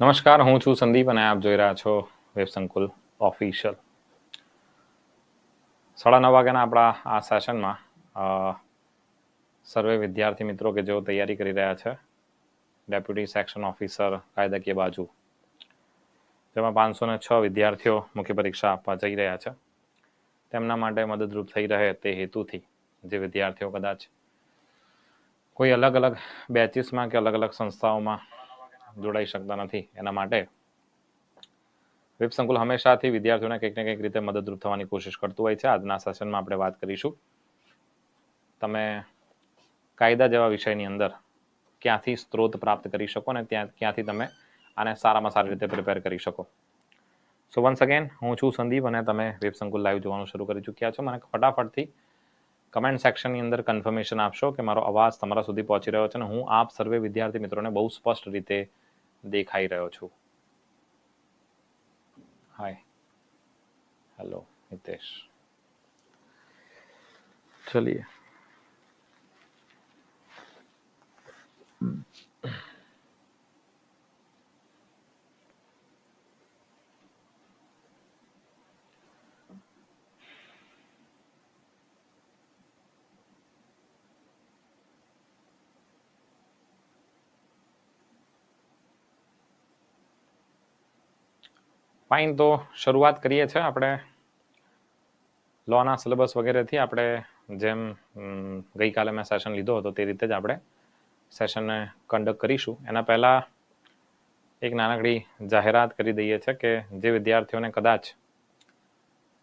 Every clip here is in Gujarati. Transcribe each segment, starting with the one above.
નમસ્કાર, હું છું સંદીપ અને આપ જોઈ રહ્યા છો વેબ સંકુલ ઓફિશિયલ સાડા નવ વાગ્યાના આપણા આ સેશનમાં સર્વે વિદ્યાર્થી મિત્રો કે જેઓ તૈયારી કરી રહ્યા છે, ડેપ્યુટી સેક્શન ઓફિસર કાયદાકીય બાજુ, જેમાં પાંચસો ને છ વિદ્યાર્થીઓ મુખ્ય પરીક્ષા આપવા જઈ રહ્યા છે. તેમના માટે મદદરૂપ થઈ રહે તે હેતુથી જે વિદ્યાર્થીઓ કદાચ કોઈ અલગ અલગ બેચીસમાં કે અલગ અલગ સંસ્થાઓમાં જોડાઈ શકતા નથી. એના માટે વેબ સંકુલ હંમેશાથી વિદ્યાર્થીઓને કંઈક ને કંઈક રીતે મદદરૂપ થવાની કોશિશ કરતું હોય છે. આજના સેશનમાં આપણે વાત કરીશું. તમે કાયદા જેવા વિષયની અંદર ક્યાંથી સ્ત્રોત પ્રાપ્ત કરી શકો ને ત્યાં, ક્યાંથી તમે આને સારામાં સારી રીતે પ્રિપેર કરી શકો. સો વન્સ અગેન હું છું સંદીપ અને તમે વેબ સંકુલ લાઈવ જોવાનું શરૂ કરી ચૂક્યા છો. મને ફટાફટથી કમેન્ટ સેક્શનની અંદર કન્ફર્મેશન આપશો કે મારો અવાજ તમારા સુધી પહોંચી રહ્યો છે અને હું આપ સર્વે વિદ્યાર્થી મિત્રોને બહુ સ્પષ્ટ રીતે દેખાઈ રહ્યો છું. હાય હેલો હિતેશ ચલિए ફાઇન તો શરૂઆત કરીએ છીએ આપણે. લોના સિલેબસ વગેરેથી આપણે જેમ ગઈકાલે મેં સેશન લીધો હતો તે રીતે જ આપણે સેશનને કન્ડક્ટ કરીશું. એના પહેલાં એક નાનકડી જાહેરાત કરી દઈએ છે કે જે વિદ્યાર્થીઓને કદાચ,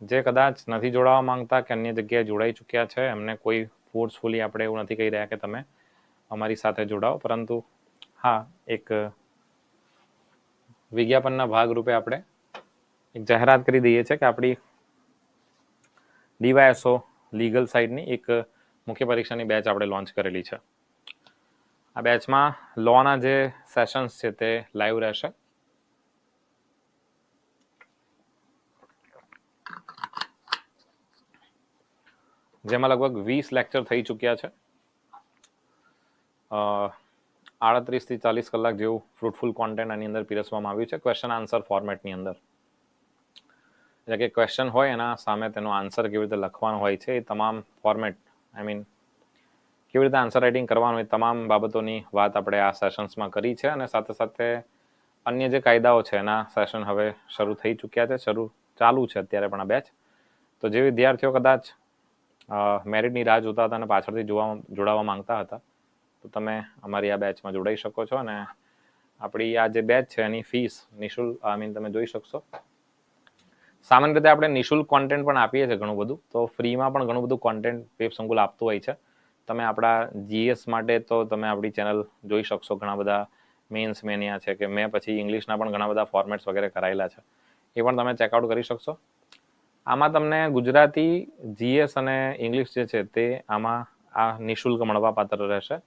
જે કદાચ નથી જોડાવા માંગતા કે અન્ય જગ્યાએ જોડાઈ ચૂક્યા છે, એમને કોઈ ફોર્સફુલી આપણે એવું નથી કહી રહ્યા કે તમે અમારી સાથે જોડાઓ. પરંતુ હા, એક વિજ્ઞાપનના ભાગરૂપે આપણે એક જાહેરાત કરી દઈએ છીએ કે આપણી ડીવાયએસઓ લીગલ સાઇડની એક મુખ્ય પરીક્ષાની બેચ આપણે લોન્ચ કરેલી છે. આ બેચમાં લોના જે સેશન્સ છે તે લાઈવ રહેશે. જેમાં લગભગ વીસ લેક્ચર થઈ ચૂક્યા છે. આડત્રીસથી ચાલીસ કલાક જેવું ફ્રૂટફુલ કોન્ટેન્ટ આની અંદર પીરસવામાં આવ્યું છે. ક્વેશ્ચન આન્સર ફોર્મેટની અંદર. એટલે કે ક્વેશ્ચન હોય એના સામે તેનો આન્સર કેવી રીતે લખવાનો હોય છે, એ તમામ ફોર્મેટ આઈ મીન કેવી રીતે આન્સર રાઇટિંગ કરવાનું એ તમામ બાબતોની વાત આપણે આ સેશન્સમાં કરી છે અને સાથે સાથે અન્ય જે કાયદાઓ છે એના સેશન હવે શરૂ થઈ ચૂક્યા છે, શરૂ ચાલુ છે અત્યારે પણ આ બેચ તો જે વિદ્યાર્થીઓ કદાચ મેરિટની રાહ જોતા હતા અને પાછળથી જોવા, જોડાવા માંગતા હતા, તો તમે અમારી આ બેચમાં જોડાઈ શકો છો અને આપણી આ જે બેચ છે એની ફીસ નિઃશુલ્ક આઈ મીન તમે જોઈ શકશો. સામાન્ય રીતે આપણે નિઃશુલ્ક કોન્ટેન્ટ પણ આપીએ છીએ ઘણું બધું. તો ફ્રીમાં પણ ઘણું બધું કોન્ટેન્ટ વેબ સંકુલ આપતું હોય છે. તમે આપણા જીએસ માટે તો તમે આપણી ચેનલ જોઈ શકશો ઘણા બધા મેન્સ મેનિયા છે કે મેં પછી ઇંગ્લિશના પણ ઘણા બધા ફોર્મેટ્સ વગેરે કરાયેલા છે. એ પણ તમે ચેકઆઉટ કરી શકશો. આમાં તમને ગુજરાતી જીએસ અને ઇંગ્લિશ જે છે તે આમાં આ નિઃશુલ્ક મળવાપાત્ર રહેશે.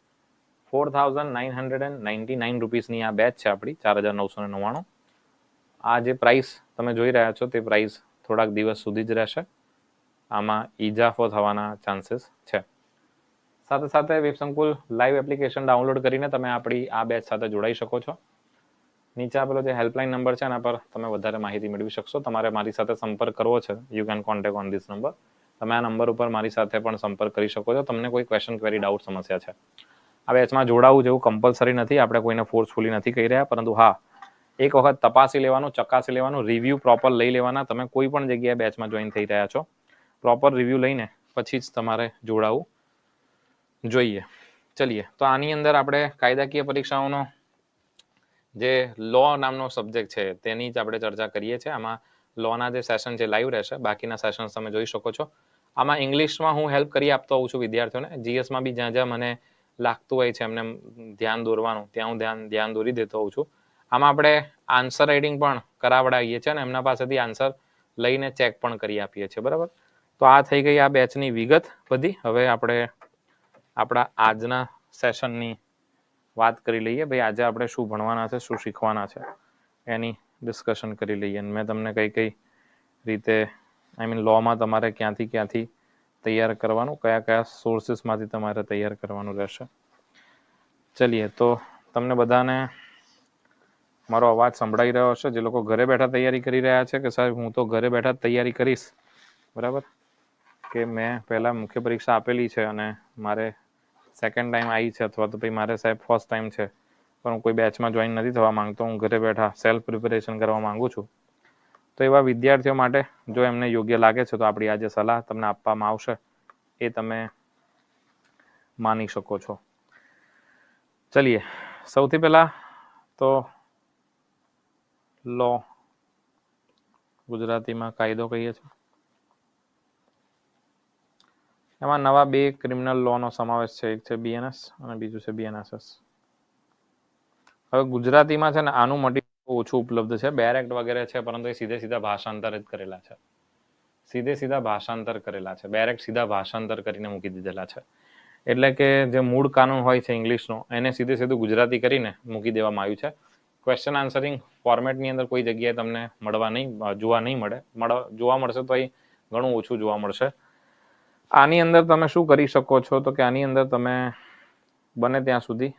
Four thousand nine hundred and ninety nine રૂપીસની આ બેચ છે આપણી, ચાર હજાર નવસો ને નવ્વાણું. આ જે પ્રાઇસ તમે જોઈ રહ્યા છો તે પ્રાઇસ થોડાક દિવસ સુધી જ રહેશે. આમાં ઇજાફો થવાના ચાન્સીસ છે. સાથે સાથે વેબસંકુલ લાઈવ એપ્લિકેશન ડાઉનલોડ કરીને તમે આપણી આ બેચ સાથે જોડાઈ શકો છો. નીચે આપેલો જે હેલ્પલાઇન નંબર છે એના પર તમે વધારે માહિતી મેળવી શકશો. તમારે મારી સાથે સંપર્ક કરવો છે. You can contact on this number તમે આ નંબર ઉપર મારી સાથે પણ સંપર્ક કરી શકો છો. તમને કોઈ ક્વેશ્ચન ક્વેરી ડાઉટ સમસ્યા છે. આ બેચમાં જોડાવું જેવું કમ્પલસરી નથી. આપણે કોઈને ફોર્સફુલી નથી કહી રહ્યા. પરંતુ હા એક વખત તપાસી લેવાનું, ચકાસી લેવાનું રિવ્યૂ પ્રોપર લઈ લેવાના. તમે કોઈ પણ જગ્યાએ બેચમાં જોઈન થઈ રહ્યા છો પ્રોપર રિવ્યૂ લઈને પછી જ તમારે જોડાવું જોઈએ. ચલીએ. તો આની અંદર આપણે કાયદાકીય પરીક્ષાઓનો જે લો નામનો સબ્જેક્ટ છે, તેની જ આપણે ચર્ચા કરીએ છીએ. આમાં લોના જે સેશન છે લાઈવ રહેશે. બાકીના સેશન્સ તમે જોઈ શકો છો. આમાં ઇંગ્લિશમાં હું હેલ્પ કરી આપતો હોઉં છું વિદ્યાર્થીઓને. જીએસમાં બી જ્યાં જ્યાં મને લાગતું હોય છે, એમને ધ્યાન દોરવાનું, ત્યાં હું ધ્યાન ધ્યાન દોરી દેતો હોઉં છું. આમાં આપણે આન્સર રાઇટિંગ પણ કરાવડાવીએ છીએ અને એમના પાસેથી આન્સર લઈને ચેક પણ કરી આપીએ છીએ, બરાબર? તો આ થઈ ગઈ આ બેચની વિગત બધી. હવે આપણે આપણા આજના સેશનની વાત કરી લઈએ. ભાઈ, આજે આપણે શું ભણવાના છે, શું શીખવાના છે? એની ડિસ્કશન કરી લઈએ. અને મેં તમને કઈ કઈ રીતે આઈ મીન લોમાં તમારે ક્યાંથી ક્યાંથી તૈયાર કરવાનું, કયા કયા સોર્સિસમાંથી તમારે તૈયાર કરવાનું રહેશે. ચલીએ. તો તમને બધાને મારો અવાજ સંભળાઈ રહ્યો છે જે લોકો ઘરે બેઠા તૈયારી કરી રહ્યા છે કે સાહેબ, હું તો ઘરે બેઠા તૈયારી કરીશ. બરાબર? કે મેં પહેલાં મુખ્ય પરીક્ષા આપેલી છે અને મારે સેકન્ડ ટાઈમ આવી છે અથવા તો પછી મારે સાહેબ ફર્સ્ટ ટાઈમ છે. પણ હું કોઈ બેચમાં જોઈન નથી થવા માંગતો. હું ઘરે બેઠા સેલ્ફ પ્રિપેરેશન કરવા માંગુ છું. તો એવા વિદ્યાર્થીઓ માટે જો એમને યોગ્ય લાગે છે તો આપણી આજે સલાહ તમને આપવામાં આવશે. એ તમે માની શકો છો. ચલીએ. સૌથી પહેલાં તો લો. ગુજરાતીમાં કાયદો કહીએ છીએ. એમાં નવા બે ક્રિમિનલ લોનો સમાવેશ છે. એક છે બીએનએસ અને બીજું છે બીએનએસએસ હવે ગુજરાતીમાં છે ને આનું મટીરિયલ ઓછું ઉપલબ્ધ છે. બેર એક્ટ વગેરે છે, પરંતુ એ સીધે સીધા ભાષાંતર જ કરેલા છે. સીધે સીધા ભાષાંતર કરેલા છે. બેર સીધા ભાષાંતર કરીને મૂકી દીધેલા છે. એટલે કે જે મૂળ કાનૂન હોય છે ઇંગ્લિશનો એને સીધે સીધું ગુજરાતી કરીને મૂકી દેવામાં આવ્યું છે. ક્વેશ્ચન આન્સરિંગ ફોર્મેટની અંદર કોઈ જગ્યાએ તમને મળવા નહીં જોવા નહીં મળે. જોવા મળશે તો અહીં ઘણું ઓછું જોવા મળશે. આની અંદર તમે શું કરી શકો છો? તો કે આની અંદર તમે બને ત્યાં સુધી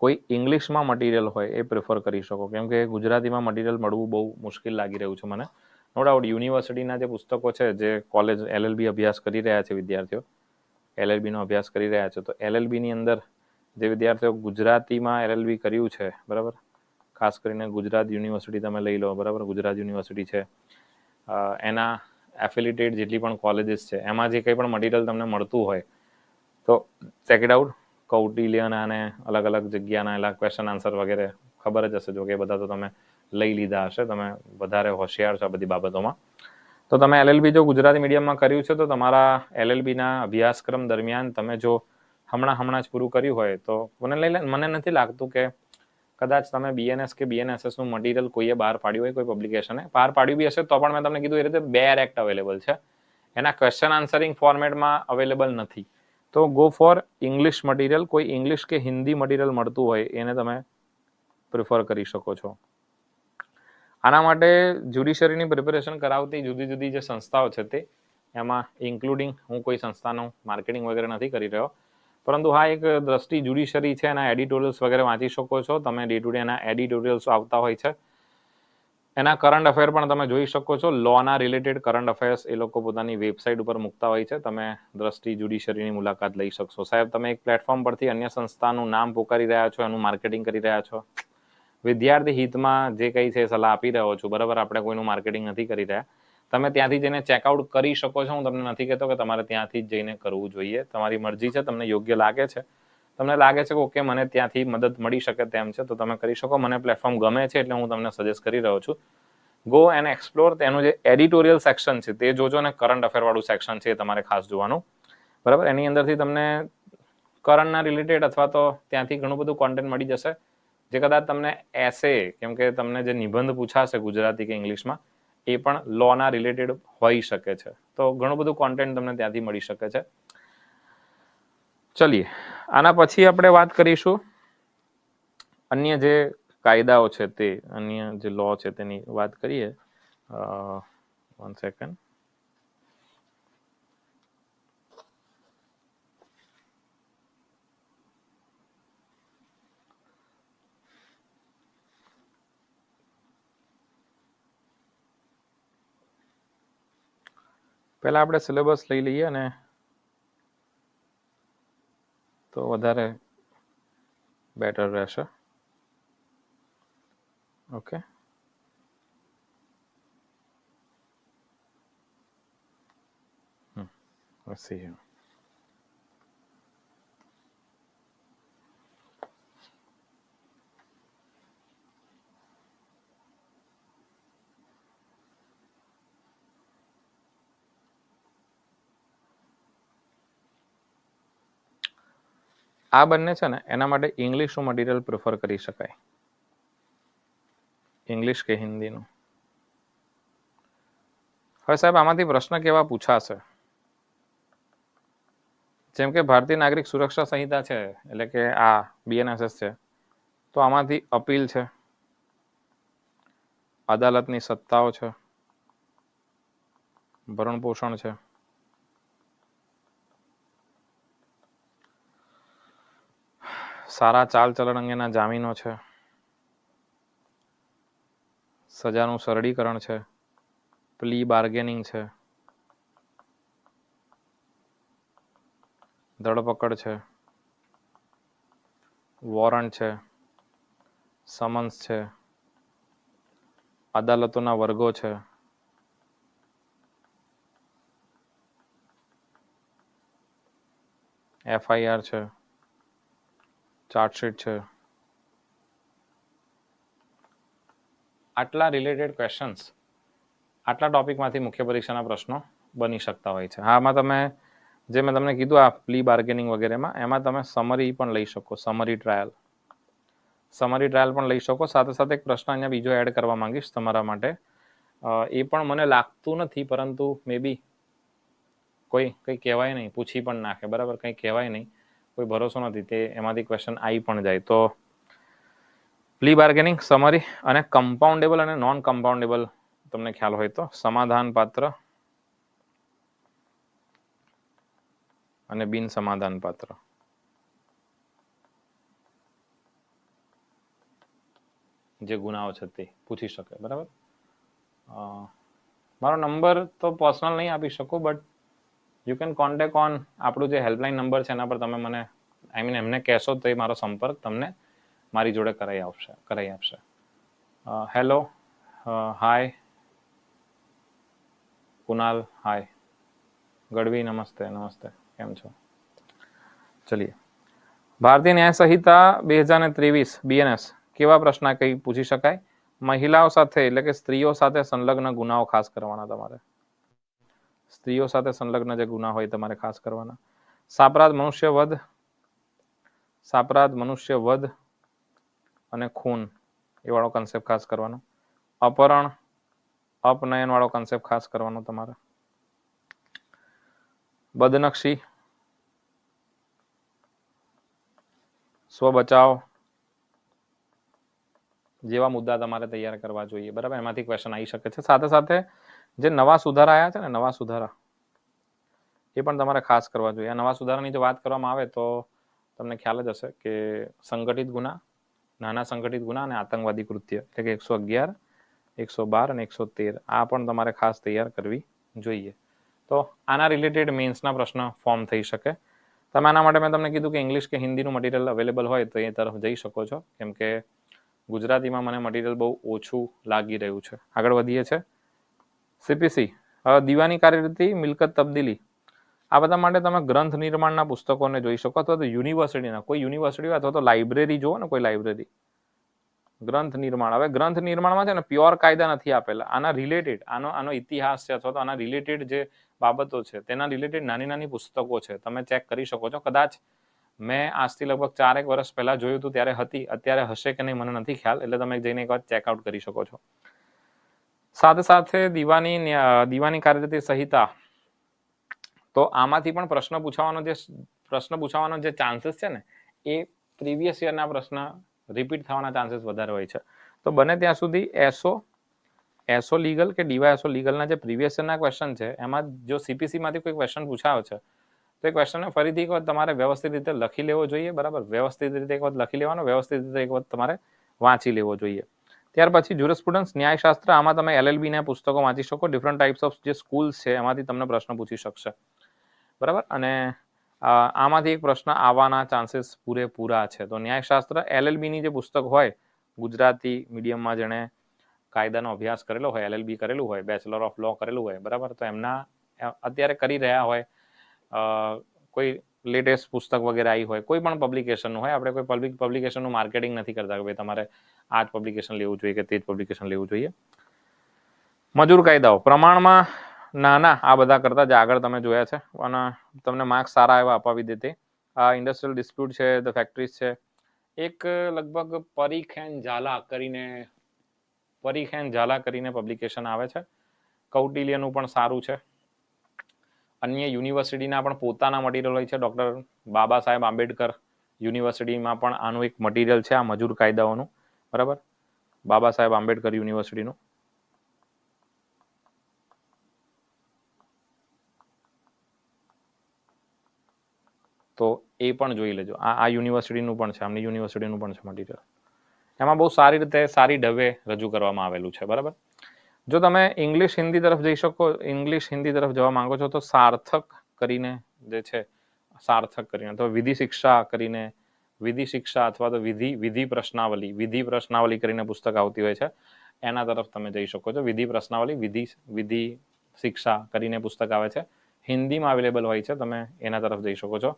કોઈ ઇંગ્લિશમાં મટીરિયલ હોય એ પ્રિફર કરી શકો. કેમ કે ગુજરાતીમાં મટીરિયલ મળવું બહુ મુશ્કેલ લાગી રહ્યું છે મને. નો ડાઉટ યુનિવર્સિટીના જે પુસ્તકો છે, જે કોલેજ એલએલબી અભ્યાસ કરી રહ્યા છે વિદ્યાર્થીઓ એલએલબીનો અભ્યાસ કરી રહ્યા છે, તો એલએલબીની અંદર જે વિદ્યાર્થીઓ ગુજરાતીમાં એલએલબી કર્યું છે, બરાબર? ખાસ કરીને ગુજરાત યુનિવર્સિટી તમે લઈ લો, બરાબર? ગુજરાત યુનિવર્સિટી છે. એના એફિલિટેડ જેટલી પણ કોલેજીસ છે, એમાં જે કંઈ પણ મટીરિયલ તમને મળતું હોય, તો ચેક ઇટ આઉટ કૌટિલ્યના અને અલગ અલગ જગ્યાના એલા ક્વેશ્ચન આન્સર વગેરે ખબર જ હશે, જો કે બધા તો તમે લઈ લીધા હશે, તમે વધારે હોશિયાર છો આ બધી બાબતોમાં. તો તમે એલએલબી જો ગુજરાતી મીડિયમમાં કર્યું છે, તો તમારા એલએલબીના અભ્યાસક્રમ દરમિયાન તમે જો હમણાં હમણાં જ પૂરું કર્યું હોય તો મને લઈ મને નથી લાગતું કે કદાચ તમે બીએનએસ કે બીએનએસએસનું મટીરિયલ કોઈએ બહાર પાડ્યું હોય, કોઈ પબ્લિકેશને બહાર પાડ્યું બી હશે તો પણ મેં તમને કીધું એ રીતે બે એક્ટ અવેલેબલ છે. એના ક્વેશ્ચન આન્સરિંગ ફોર્મેટમાં અવેલેબલ નથી. તો ગો ફોર ઇંગ્લિશ મટીરિયલ કોઈ ઇંગ્લિશ કે હિન્દી મટીરિયલ મળતું હોય એને તમે પ્રિફર કરી શકો છો. આના માટે જ્યુડિશરીની પ્રિપેરેશન કરાવતી જુદી જુદી જે સંસ્થાઓ છે તે, એમાં ઇન્ક્લુડિંગ હું કોઈ સંસ્થાનું માર્કેટિંગ વગેરે નથી કરી રહ્યો પરંતુ હા, એક દ્રષ્ટિ જ્યુડિશરી છે એના એડિટોરિયલ્સ વગેરે વાંચી શકો છો. તમે ડે ટુ ડે એના એડિટોરિયલ્સ આવતા હોય છે. એના કરંટ અફેર પણ તમે જોઈ શકો છો. લોના રિલેટેડ કરંટ અફેર્સ એ લોકો પોતાની વેબસાઇટ ઉપર મૂકતા હોય છે. તમે દ્રષ્ટિ જ્યુડિશરીની મુલાકાત લઈ શકશો. સાહેબ, તમે એક પ્લેટફોર્મ પરથી અન્ય સંસ્થાનું નામ પોકારી રહ્યા છો, એનું માર્કેટિંગ કરી રહ્યા છો. વિદ્યાર્થી હિતમાં જે કંઈ છે સલાહ આપી રહ્યો છું. બરાબર, આપણે કોઈનું માર્કેટિંગ નથી કરી રહ્યા. તમે ત્યાંથી જઈને ચેકઆઉટ કરી શકો છો. હું તમને નથી કહેતો કે તમારે ત્યાંથી જ જઈને કરવું જોઈએ. તમારી મરજી છે, તમને યોગ્ય લાગે છે. તમને લાગે છે કે ઓકે, મને ત્યાંથી મદદ મળી શકે તેમ છે, તો તમે કરી શકો. મને પ્લેટફોર્મ ગમે છે એટલે હું તમને સજેસ્ટ કરી રહ્યો છું. ગો એન્ડ એક્સપ્લોર તેનું જે એડિટોરિયલ સેક્શન છે, તે જોજો ને કરંટ અફેરવાળું સેક્શન છે એ તમારે ખાસ જોવાનું. બરાબર? એની અંદરથી તમને કરંટના રિલેટેડ અથવા તો ત્યાંથી ઘણું બધું કોન્ટેન્ટ મળી જશે. જે કદાચ તમને એસે કેમ કે તમને જે નિબંધ પૂછાશે ગુજરાતી કે ઇંગ્લિશમાં એ પણ લોના રિલેટેડ હોઈ શકે છે. તો ઘણું બધું કોન્ટેન્ટ તમને ત્યાંથી મળી શકે છે. ચલીએ. આના પછી આપણે વાત કરીશું અન્ય જે કાયદાઓ છે તે, અન્ય જે લો છે તેની વાત કરીએ. વન સેકન્ડ પહેલાં આપણે સિલેબસ લઈ લઈએ અને તો વધારે બેટર રહેશે ઓકે. Let's see here. આ બંને છે ને, એના માટે ઇંગ્લિશનું મટીરિયલ પ્રિફર કરી શકાય. ઇંગ્લિશ કે હિન્દીનું. હવે સાહેબ, આમાંથી પ્રશ્ન કેવા પૂછાશે? જેમ કે ભારતીય નાગરિક સુરક્ષા સંહિતા છે, એટલે કે આ બીએનએસએસ છે, તો આમાંથી અપીલ છે. અદાલતની સત્તાઓ છે. ભરણ પોષણ છે. સારા ચાલ ચલણ અંગેના જામીનો છે. સજાનું સરળીકરણ છે. પ્લી બાર્ગેનિંગ છે. ધરપકડ છે. વોરંટ છે. સમન્સ છે. અદાલતોના વર્ગો છે. એફઆઈઆર છે. ચાર્જશીટ છે. આટલા રિલેટેડ ક્વેશ્ચન્સ આટલા ટોપિકમાંથી મુખ્ય પરીક્ષાના પ્રશ્નો બની શકતા હોય છે. હા, આમાં તમે, જે મેં તમને કીધું આ પ્લી બાર્ગેનિંગ વગેરેમાં, એમાં તમે સમરી પણ લઈ શકો સમરી ટ્રાયલ સમરી ટ્રાયલ પણ લઈ શકો, સાથે સાથે એક પ્રશ્ન અહીંયા બીજો એડ કરવા માંગીશ તમારા માટે. એ પણ મને લાગતું નથી, પરંતુ મે બી કોઈ કંઈ કહેવાય નહીં, પૂછી પણ નાખે, બરાબર? કંઈ કહેવાય નહીં. કોઈ ભરોસો નથી, તે એમાંથી ક્વેશ્ચન આવી પણ જાય. તો પ્લી બાર્ગેનિંગ સમરી અને કમ્પાઉન્ડેબલ અને નોન કમ્પાઉન્ડેબલ તમને ખ્યાલ હોય તો સમાધાન પાત્ર અને બિન સમાધાન પાત્ર. જે ગુનાઓ છે તે પૂછી શકે, બરાબર? મારો નંબર તો પર્સનલ નહીં આપી શકું but you can contact on આપણું જે હેલ્પલાઇન નંબર છે એના પર તમે મને આઈ મીન એમને કહેશો તો એ મારો સંપર્ક તમને મારી જોડે કરાવી આવશે કરાવી આપશે. Hello hi Kunal hi Gadhvi, નમસ્તે નમસ્તે, કેમ છો? ચલીએ. ભારતીય ન્યાય સંહિતા બે હજાર ને ત્રેવીસ બીએનએસ કેવા પ્રશ્ન કંઈ પૂછી શકાય? મહિલાઓ સાથે એટલે કે સ્ત્રીઓ સાથે સંલગ્ન ગુનાઓ ખાસ કરવાના તમારે. સ્ત્રીઓ સાથે સંલગ્ન જે ગુના હોય તમારે ખાસ કરવાના. સાપરાધ મનુષ્ય વધ સાપરાધ મનુષ્ય વધ અને ખૂન એ વાળો કન્સેપ્ટ ખાસ કરવાનો. અપહરણ અપનયન વાળો કન્સેપ્ટ ખાસ કરવાનો તમારે. બદનક્ષી, સ્વબચાવ જેવા મુદ્દા તમારે તૈયાર કરવા જોઈએ. બરાબર? એમાંથી ક્વેશ્ચન આવી શકે છે. સાથે સાથે જે નવા સુધારા આવ્યા છે ને, નવા સુધારા, એ પણ તમારે ખાસ કરવા જોઈએ. નવા સુધારાની જો વાત કરવામાં આવે તો તમને ખ્યાલ જ હશે કે સંગઠિત ગુના, નાના સંગઠિત ગુના અને આતંકવાદી કૃત્ય, એટલે કે એકસો અગિયાર, એકસો બાર અને એકસો તેર, આ પણ તમારે ખાસ તૈયાર કરવી જોઈએ. તો આના રિલેટેડ મેન્સના પ્રશ્ન ફોર્મ થઈ શકે. તમે આના માટે મેં તમને કીધું કે ઇંગ્લિશ કે હિન્દીનું મટીરિયલ અવેલેબલ હોય તો એ તરફ જઈ શકો છો. કેમ કે ગુજરાતીમાં મને મટીરિયલ બહુ ઓછું લાગી રહ્યું છે. આગળ વધીએ છે. સીપીસી. દીવાની કાર્યરીતિ મિલકત તબદીલી. આ બધા માટે તમે ગ્રંથ નિર્માણના પુસ્તકોને જોઈ શકો અથવા તો યુનિવર્સિટીના, કોઈ યુનિવર્સિટી અથવા તો લાઇબ્રેરી જુઓ ને કોઈ લાઇબ્રેરી. ગ્રંથ નિર્માણ. હવે ગ્રંથ નિર્માણમાં છે ને પ્યોર કાયદા નથી આપેલા. આના રિલેટેડ આનો આનો ઇતિહાસ છે અથવા તો આના રિલેટેડ જે બાબતો છે, તેના રિલેટેડ નાની નાની પુસ્તકો છે. તમે ચેક કરી શકો છો. કદાચ મેં આજથી લગભગ ચારેક વર્ષ પહેલાં જોયું હતું ત્યારે હતી. અત્યારે હશે કે નહીં મને નથી ખ્યાલ. એટલે તમે જઈને એક વાર ચેકઆઉટ કરી શકો છો. સાથે સાથે દીવાની દીવાની કાર્યરીતિ સંહિતા, તો આમાંથી પણ પ્રશ્ન પૂછવાનો જે, પ્રશ્ન પૂછવાનો જે ચાન્સીસ છે ને, એ પ્રીવિયસ યરના પ્રશ્ન રિપીટ થવાના ચાન્સીસ વધારે હોય છે. તો બને ત્યાં સુધી એસો એસો લીગલ કે ડીવાય એસો લીગલના જે પ્રીવિયસ યરના ક્વેશ્ચન છે, એમાં જો સીપીસીમાંથી કોઈ ક્વેશ્ચન પૂછાયો છે, તો એ ક્વેશ્ચનને ફરીથી એક વખત તમારે વ્યવસ્થિત રીતે લખી લેવો જોઈએ, બરાબર? વ્યવસ્થિત રીતે એક વખત લખી લેવાનો, વ્યવસ્થિત રીતે એક વખત તમારે વાંચી લેવો જોઈએ. ત્યાર પછી જ્યુરિસ્પ્રુડન્સ ન્યાયશાસ્ત્ર, આમાં તમે એલએલબી ના પુસ્તકો વાંચી શકો. ડિફરન્ટ ટાઈપ્સ ઓફ જે સ્કૂલ્સ છે, એમાંથી તમને પ્રશ્ન પૂછી શકશે. બરાબર? અને આમાંથી એક પ્રશ્ન આવવાના ચાન્સીસ પૂરેપૂરા છે. તો ન્યાયશાસ્ત્ર એલએલબીની જે પુસ્તક હોય, ગુજરાતી મીડિયમમાં જેણે કાયદાનો અભ્યાસ કરેલો હોય એલએલબી કરેલું હોય બેચલર ઓફ લો કરેલું હોય, બરાબર? તો એમના અત્યારે કરી રહ્યા હોય કોઈ લેટેસ્ટ પુસ્તક વગેરે આવી હોય, કોઈ પણ પબ્લિકેશનનું હોય, આપણે કોઈ પબ્લિક પબ્લિકેશનનું માર્કેટિંગ નથી કરતા કે ભાઈ તમારે આ જ પબ્લિકેશન લેવું જોઈએ કે તે જ પબ્લિકેશન લેવું જોઈએ. મજૂર કાયદાઓ. પ્રમાણમાં નાના, આ બધા કરતા જે આગળ તમે જોયા છે. અને તમને માર્ક્સ સારા એવા અપાવી દે તે. આ ઇન્ડસ્ટ્રીયલ ડિસ્પ્યુટ છે ધ ફેક્ટરીઝ છે. એક લગભગ પરીખેન ઝાલા કરીને, પરીખેન ઝાલા કરીને પબ્લિકેશન આવે છે. કૌટિલ્યનું પણ સારું છે. અન્ય યુનિવર્સિટીના પણ પોતાના મટીરિયલ હોય છે. ડૉક્ટર બાબા સાહેબ આંબેડકર યુનિવર્સિટીમાં પણ આનું એક મટીરિયલ છે આ મજૂર કાયદાઓનું. બરાબર? બાબા સાહેબ આંબેડકર યુનિવર્સિટીનું. તો એ પણ જોઈ લેજો. આ આ યુનિવર્સિટીનું પણ છે, આમની યુનિવર્સિટીનું પણ છે મટીરિયલ એમાં બહુ સારી રીતે સારી ઢબે રજૂ કરવામાં આવેલું છે. બરાબર? જો તમે ઇંગ્લિશ હિન્દી તરફ જઈ શકો ઇંગ્લિશ હિન્દી તરફ જવા માંગો છો, તો સાર્થક કરીને જે છે, સાર્થક કરીને, અથવા વિધિ શિક્ષા કરીને, વિધિ શિક્ષા અથવા તો વિધિ વિધિ પ્રશ્નાવલી વિધિ પ્રશ્નાવલી કરીને પુસ્તક આવતી હોય છે, એના તરફ તમે જઈ શકો છો. વિધિ પ્રશ્નાવલી, વિધિ વિધિ શિક્ષા કરીને પુસ્તક આવે છે. હિન્દીમાં અવેલેબલ હોય છે, તમે એના તરફ જઈ શકો છો.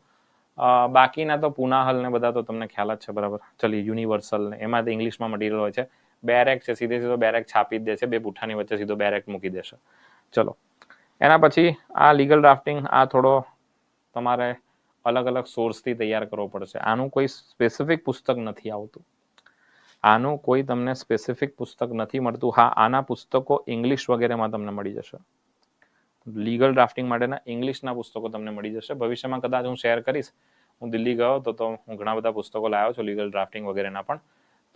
બાકીના તો પુનાહલ ને બધા તો તમને ખ્યાલ જ છે, બરાબર? ચલી યુનિવર્સલ ને, એમાં તો ઇંગ્લિશમાં મટીરિયલ હોય છે. બેરેક છે, સીધે સીધો બેરેક છાપી જ દે છે બે પુઠ્ઠાની વચ્ચે સીધો બેરેક મૂકી દેશે. ચલો. એના પછી આ લીગલ ડ્રાફ્ટિંગ આ થોડો તમારે અલગ અલગ સોર્સથી તૈયાર કરવો પડશે. આનું કોઈ સ્પેસિફિક પુસ્તક નથી આવતું. આનું કોઈ તમને સ્પેસિફિક પુસ્તક નથી મળતું. હા, આના પુસ્તકો ઇંગ્લિશ વગેરેમાં તમને મળી જશે. લીગલ ડ્રાફ્ટિંગ માટેના ઇંગ્લિશના પુસ્તકો તમને મળી જશે. ભવિષ્યમાં કદાચ હું શેર કરીશ, હું દિલ્હી ગયો તો હું ઘણા બધા પુસ્તકો લાવ્યો છું લીગલ ડ્રાફ્ટિંગ વગેરેના પણ.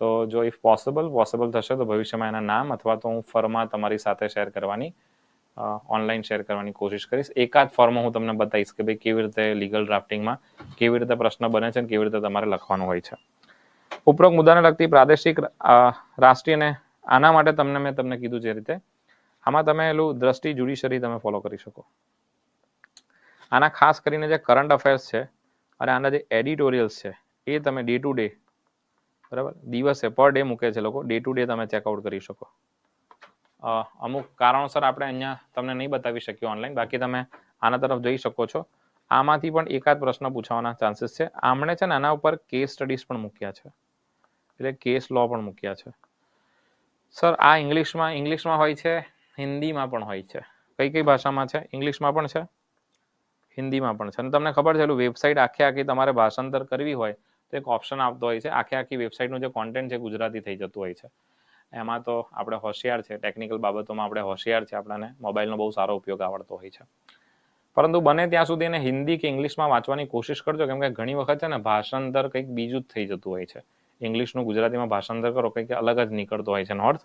તો જો ઇફ પોસિબલ પોસિબલ થશે તો ભવિષ્યમાં એના નામ અથવા તો હું ફર્મમાં તમારી સાથે શેર કરવાની ઓનલાઈન શેર કરવાની કોશિશ કરીશ. એકાદ ફોર્મમાં હું તમને બતાવીશ કે ભાઈ કેવી રીતે લીગલ ડ્રાફ્ટિંગમાં કેવી રીતે પ્રશ્ન બને છે અને કેવી રીતે તમારે લખવાનું હોય છે. ઉપરોક્ત મુદ્દાને લગતી પ્રાદેશિક રાષ્ટ્રીય અને આના માટે તમને મેં તમને કીધું જે રીતે, આમાં તમે એલું દ્રષ્ટિ જ્યુડિશરી તમે ફોલો કરી શકો. આના ખાસ કરીને જે કરંટ અફેર્સ છે અને આના જે એડિટોરિયલ્સ છે, એ તમે ડે ટુ ડે બરાબર? દિવસે પર ડે મૂકે છે લોકો. ડે ટુ ડે તમે ચેકઆઉટ કરી શકો. અમુક કારણોસર આપણે અહીંયા તમને નહીં બતાવી શકીએ ઓનલાઈન બાકી તમે આના તરફ જઈ શકો છો. આમાંથી પણ એકાદ પ્રશ્ન પૂછવાના ચાન્સીસ છે. આમણે છે ને આના ઉપર કેસ સ્ટડીઝ પણ મૂક્યા છે. એટલે કેસ લો પણ મૂક્યા છે. સર આ ઇંગ્લિશમાં ઇંગ્લિશમાં હોય છે, હિન્દીમાં પણ હોય છે. કઈ કઈ ભાષામાં છે? ઇંગ્લિશમાં પણ છે? હિન્દીમાં પણ છે. અને તમને ખબર છે વેબસાઇટ આખે આખી તમારે ભાષાંતર કરવી હોય તો એક ઓપ્શન આપતો હોય છે. આખે આખી વેબસાઇટનું જે કોન્ટેન્ટ છે ગુજરાતી થઈ જતું હોય છે. એમાં તો આપણે હોશિયાર છે. ટેકનિકલ બાબતોમાં આપણે હોશિયાર છે. આપણને મોબાઈલનો બહુ સારો ઉપયોગ આવડતો હોય છે. પરંતુ બને ત્યાં સુધી એને હિન્દી કે ઇંગ્લિશમાં વાંચવાની કોશિશ કરજો. કેમકે ઘણી વખત છે ને ભાષાંતર કંઈક બીજું જ થઈ જતું હોય છે. ઇંગ્લિશનું ગુજરાતીમાં ભાષાંતર કરો, કંઈક અલગ જ નીકળતો હોય છે નોર્થ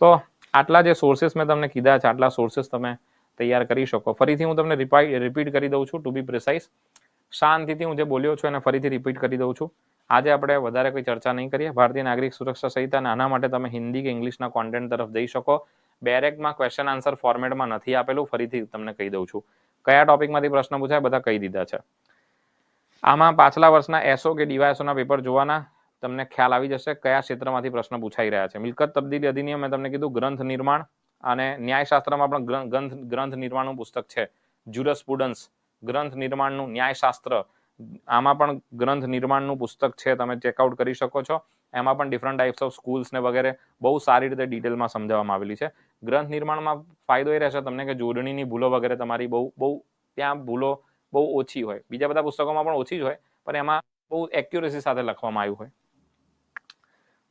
તો આટલા જે સોર્સિસ મેં તમને કીધા છે, આટલા સોર્સિસ તમે તૈયાર કરી શકો. ફરીથી હું તમને રિપીટ કરી દઉં છું ટુ બી પ્રિસાઇઝ શાંતિથી હું જે બોલ્યો છું એને ફરીથી રિપીટ કરી દઉં છું. આજે આપણે વધારે કોઈ ચર્ચા નહીં કરીએ. ભારતીય નાગરિક સુરક્ષા સહિત અને આના માટે તમે હિન્દી કે ઇંગ્લિશના કોન્ટેન્ટ તરફ જઈ શકો. બેરેકમાં ક્વેશ્ચન આન્સર ફોર્મેટમાં નથી આપેલું. ફરીથી તમને કહી દઉં છું. કયા ટોપિકમાંથી પ્રશ્ન પૂછાય? બધા કહી દીધા છે. આમાં પાછલા વર્ષના એસો કે ડીવાયએસઓના પેપર જોવાના. તમને ખ્યાલ આવી જશે કયા ક્ષેત્રમાંથી પ્રશ્ન પૂછાઈ રહ્યા છે. મિલકત તબદીલી અધિનિયમ મેં તમને કીધું, ગ્રંથ નિર્માણ અને ન્યાયશાસ્ત્રમાં પણ ગ્રંથ- ગ્રંથ નિર્માણનું પુસ્તક છે. જ્યુરસ પુડન્સ ગ્રંથ નિર્માણનું ન્યાયશાસ્ત્ર. આમાં પણ ગ્રંથ નિર્માણનું પુસ્તક છે, તમે ચેકઆઉટ કરી શકો છો. એમાં પણ ડિફરન્ટ ટાઈપ્સ ઓફ સ્કૂલ્સ ને વગેરે બહુ સારી રીતે ડિટેલમાં સમજાવવામાં આવેલી છે. ગ્રંથ નિર્માણમાં ફાયદો એ રહેશે તમને કે જોડણીની ભૂલો વગેરે તમારી બહુ બહુ ત્યાં ભૂલો બહુ ઓછી હોય. બીજા બધા પુસ્તકોમાં પણ ઓછી જ હોય, પણ એમાં બહુ એક્યુરેસી સાથે લખવામાં આવ્યું હોય.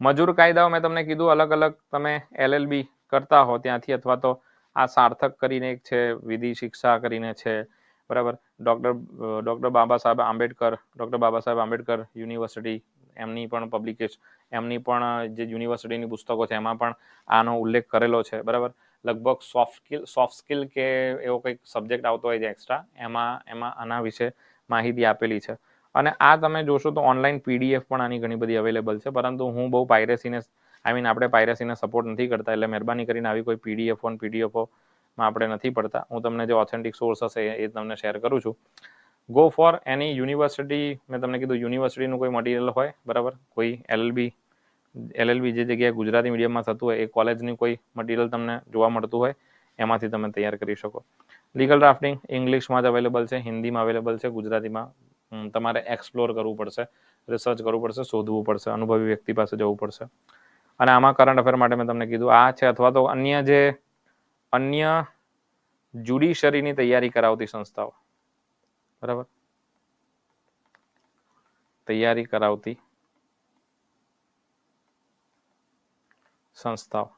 મજૂર કાયદાઓ મેં તમને કીધું, અલગ અલગ તમે એલએલબી કરતા હો ત્યાંથી અથવા તો આ સાર્થક કરીને એક છે, વિધિ શિક્ષા કરીને છે બરાબર? Doctor doctor Baba Saheb Ambedkar doctor Baba Saheb Ambedkar university એમની પણ પબ્લિકેશન એમની પણ જે યુનિવર્સિટીની પુસ્તકો છે, એમાં પણ આનો ઉલ્લેખ કરેલો છે, બરાબર? લગભગ સોફ્ટ સ્કિલ સોફ્ટ સ્કિલ કે એવો કંઈક સબ્જેક્ટ આવતો હોય છે એક્સ્ટ્રા એમાં એમાં આના વિશે માહિતી આપેલી છે. અને આ તમે જોશો તો ઓનલાઈન પીડીએફ પણ આની ઘણી બધી અવેલેબલ છે, પરંતુ હું બહુ પાયરેસીને આઈ મીન આપણે પાયરેસીને સપોર્ટ નથી કરતા, એટલે મહેરબાની કરીને આવી કોઈ પીડીએફ ઓન પીડીએફોમાં આપણે નથી પડતા. હું તમને જે ઓથેન્ટિક સોર્સ હશે એ તમને શેર કરું છું. ગો ફોર એની યુનિવર્સિટી મેં તમને કીધું યુનિવર્સિટીનું કોઈ મટીરિયલ હોય, બરાબર? કોઈ એલએલબી એલએલબી જે જગ્યાએ ગુજરાતી મીડિયમમાં થતું હોય, એ કોલેજની કોઈ મટીરિયલ તમને જોવા મળતું હોય, એમાંથી તમે તૈયાર કરી શકો. લીગલ ડ્રાફ્ટિંગ ઇંગ્લિશમાં જ અવેલેબલ છે હિન્દીમાં અવેલેબલ છે ગુજરાતીમાં તમારે એક્સપ્લોર કરવું પડશે રિસર્ચ કરવું પડશે, શોધવું પડશે, અનુભવી વ્યક્તિ પાસે જવું પડશે. અને આમાં કરંટ અફેર માટે મેં તમને કીધું, આ છે અથવા તો અન્ય જે અન્ય જ્યુડિશરીની તૈયારી કરાવતી સંસ્થાઓ. બરાબર? તૈયારી કરાવતી સંસ્થાઓ.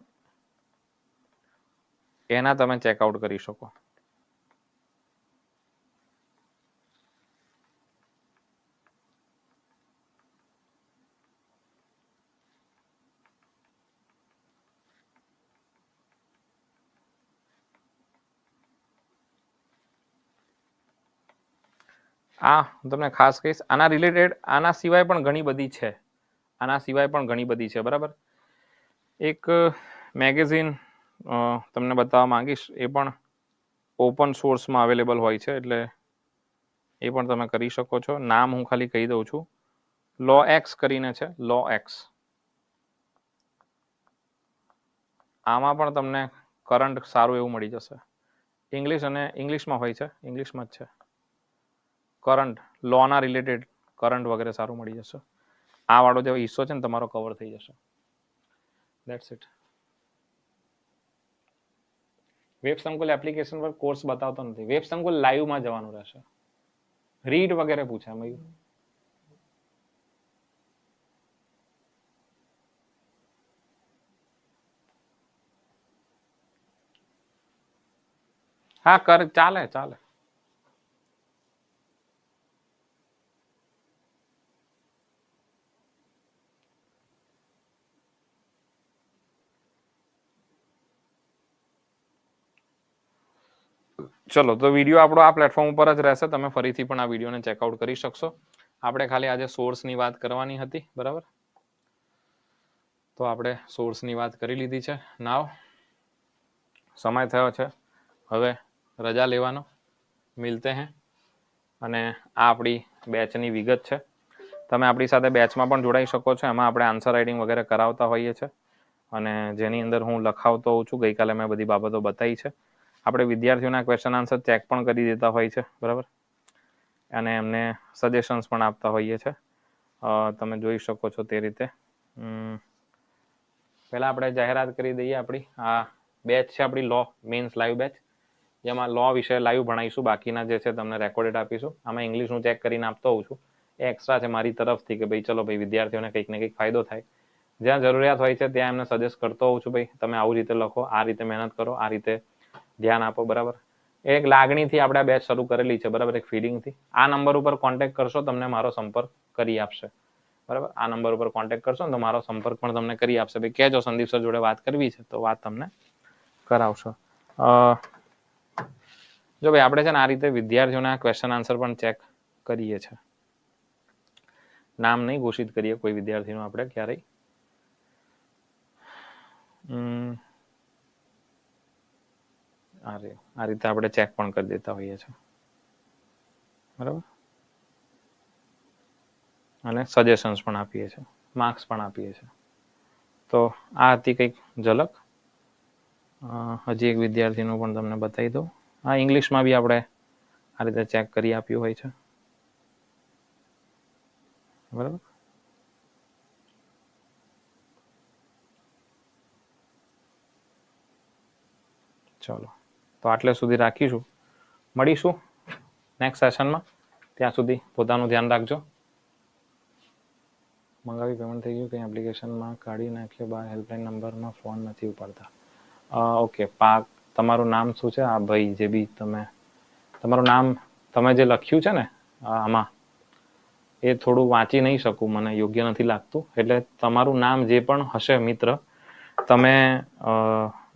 એના તમે ચેકઆઉટ કરી શકો. આ તમને ખાસ કહીશ, આના રિલેટેડ આના સિવાય પણ ઘણી બધી છે. આના સિવાય પણ ઘણી બધી છે, બરાબર? એક મેગેઝિન તમને બતાવવા માંગીશ, એ પણ ઓપન સોર્સમાં અવેલેબલ હોય છે, એટલે એ પણ તમે કરી શકો છો. નામ હું ખાલી કહી દઉં છું. લો એક્સ કરીને છે લો એક્સ આમાં પણ તમને કરંટ સારું એવું મળી જશે. ઇંગ્લિશ અને ઇંગ્લિશમાં હોય છે ઇંગ્લિશમાં જ છે. કરંટ, લોના રિલેટેડ કરંટ વગેરે સારું મળી જશે. આ વાળો જે હિસ્સો છે ને તમારો કવર થઈ જશે. દેટ્સ ઇટ વેબ સંકુલ એપ્લિકેશન પર કોર્સ બતાવતો નથી. વેબ સંકુલ લાઈવમાં જવાનું રહેશે. રીડ વગેરે પૂછે મયુર હા, કર, ચાલે ચાલે. ચલો, તો વીડિયો આપણો આ પ્લેટફોર્મ ઉપર જ રહેશે. તમે ફરીથી પણ આ વિડીયોને ચેકઆઉટ કરી શકશો. આપણે ખાલી આજે સોર્સની વાત કરવાની હતી, બરાબર? તો આપણે સોર્સની વાત કરી લીધી છે. નાવ સમય થયો છે. હવે રજા લેવાનો. મિલતે હે. અને આ આપણી બેચની વિગત છે. તમે આપણી સાથે બેચમાં પણ જોડાઈ શકો છો. એમાં આપણે આન્સર રાઇટિંગ વગેરે કરાવતા હોઈએ છીએ અને જેની અંદર હું લખાવતો હોઉં છું. ગઈકાલે મેં બધી બાબતો બતાવી છે. આપણે વિદ્યાર્થીઓના ક્વેશ્ચન આન્સર ચેક પણ કરી દેતા હોય છે, બરાબર? અને એમને સજેશન્સ પણ આપતા હોઈએ છીએ તમે જોઈ શકો છો તે રીતે. પહેલાં આપણે જાહેરાત કરી દઈએ આપણી. આ બેચ છે આપણી લો મેન્સ લાઈવ બેચ જેમાં લો વિશે લાઈવ ભણાવીશું. બાકીના જે છે તમને રેકોર્ડેડ આપીશું. આમાં ઇંગ્લિશનું ચેક કરીને આપતો હોઉં છું. એ એક્સ્ટ્રા છે મારી તરફથી કે ભાઈ ચલો ભાઈ વિદ્યાર્થીઓને કંઈક ને કંઈક ફાયદો થાય. જ્યાં જરૂરિયાત હોય છે ત્યાં એમને સજેસ્ટ કરતો હોઉં છું ભાઈ. તમે આવી રીતે લખો, આ રીતે મહેનત કરો, આ રીતે ધ્યાન આપો, બરાબર? એક લાગણીથી આપણે બેચ શરૂ કરેલી છે, બરાબર? એક ફિલિંગથી આ નંબર ઉપર કોન્ટેક્ટ કરશો, તમને મારો સંપર્ક કરી આપશે. બરાબર? આ નંબર ઉપર કોન્ટેક્ટ કરશો તો મારો સંપર્ક પણ તમને કરી આપશે. ભાઈ, કહેજો સંદીપ સર જોડે વાત કરવી છે તો વાત તમને કરાવશો. જો ભાઈ, આપણે છે ને આ રીતે વિદ્યાર્થીઓના ક્વેશ્ચન આન્સર પણ ચેક કરીએ છીએ નામ નહીં ઘોષિત કરીએ કોઈ વિદ્યાર્થીનું આપણે ક્યારેય. આ રીતે આપણે ચેક પણ કરી દેતા હોઈએ છીએ. બરાબર? અને સજેશન્સ પણ આપીએ છીએ માર્ક્સ પણ આપીએ છીએ. તો આ હતી કંઈક ઝલક. હજી એક વિદ્યાર્થીનું પણ તમને બતાવી દઉં. આ ઇંગ્લિશમાં બી આપણે આ રીતે ચેક કરી આપ્યું હોય છે. બરાબર? ચલો. આટલે સુધી રાખીશું. મળીશું નેક્સ્ટ સેશનમાં ત્યાં સુધી પોતાનું ધ્યાન રાખજો. મંગાવી પેમેન્ટ થઈ ગયું કંઈ એપ્લિકેશનમાં કાઢી નાખ્યો બાર હેલ્પલાઇન નંબરમાં ફોન નથી ઉપાડતા. ઓકે પાક તમારું નામ શું છે? આ ભાઈ જે બી તમે, તમારું નામ તમે જે લખ્યું છે ને આમાં, એ થોડું વાંચી નહીં શકું, મને યોગ્ય નથી લાગતું. એટલે તમારું નામ જે પણ હશે મિત્ર, તમે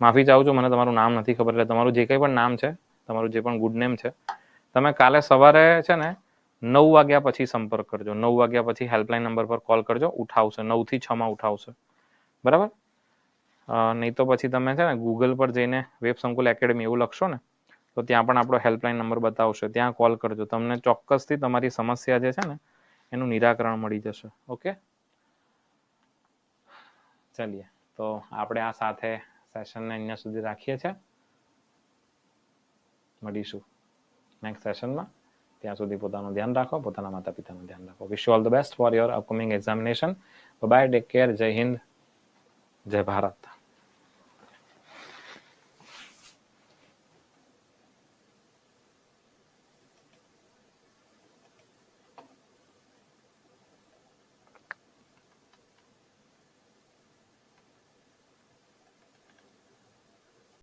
માફી ચાહું છું, મને તમારું નામ નથી ખબર એટલે તમારું જે કંઈ પણ નામ છે, તમારું જે પણ ગુડ નેમ છે, તમે કાલે સવારે છે ને નવ વાગ્યા પછી સંપર્ક કરજો. નવ વાગ્યા પછી હેલ્પલાઇન નંબર પર કોલ કરજો, ઉઠાવશે. નવથી છમાં ઉઠાવશે. બરાબર? નહીં તો પછી તમે છે ને ગૂગલ પર જઈને વેબ સંકુલ એકેડમી એવું લખશો ને, તો ત્યાં પણ આપણો હેલ્પલાઇન નંબર બતાવશે. ત્યાં કોલ કરજો. તમને ચોક્કસથી તમારી સમસ્યા જે છે ને, એનું નિરાકરણ મળી જશે. ઓકે? ચાલીએ. તો આપણે આ સાથે સેશનને અહીંયા સુધી રાખીએ છીએ મળીશું નેક્સ્ટ સેશનમાં ત્યાં સુધી પોતાનું ધ્યાન રાખો, પોતાના માતા પિતાનું ધ્યાન રાખો. Wish you all the best for your upcoming examination bye take care જય હિન્દ જય ભારત